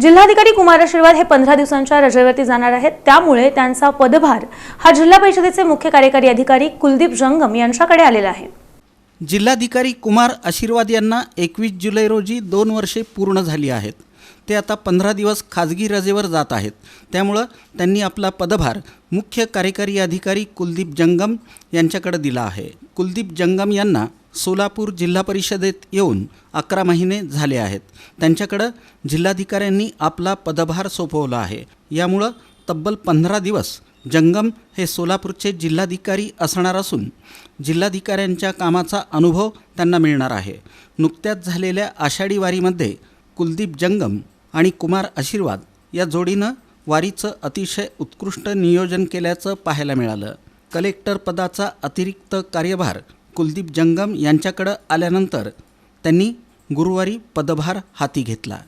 जिल्हाधिकारी कुमार आशीर्वाद हे पंधरा दिवसांच्या रजेवरती जाणार आहेत. त्यामुळे त्यांचा पदभार हा जिल्हा परिषदेचे मुख्य कार्यकारी अधिकारी कुलदीप जंगम यांच्याकडे आलेला आहे. जिल्हाधिकारी कुमार आशीर्वाद यांना एकवीस जुलै रोजी दोन वर्षे पूर्ण झाली आहेत. ते आता पंधरा दिवस खाजगी रजेवर जात आहेत. त्यामुळं त्यांनी आपला पदभार मुख्य कार्यकारी अधिकारी कुलदीप जंगम यांच्याकडे दिला आहे. कुलदीप जंगम यांना सोलापूर जिल्हा परिषदेत येऊन अकरा महिने झाले आहेत. त्यांच्याकडं जिल्हाधिकाऱ्यांनी आपला पदभार सोपवला आहे. यामुळं तब्बल पंधरा दिवस जंगम हे सोलापूरचे जिल्हाधिकारी असणार असून जिल्हाधिकाऱ्यांच्या कामाचा अनुभव त्यांना मिळणार आहे. नुकत्याच झालेल्या आषाढी वारीमध्ये कुलदीप जंगम आणि कुमार आशीर्वाद या जोडीनं वारीचं अतिशय उत्कृष्ट नियोजन केल्याचं पाहायला मिळालं. कलेक्टर पदाचा अतिरिक्त कार्यभार कुलदीप जंगम यांच्याकडं आल्यानंतर त्यांनी गुरुवारी पदभार हाती घेतला.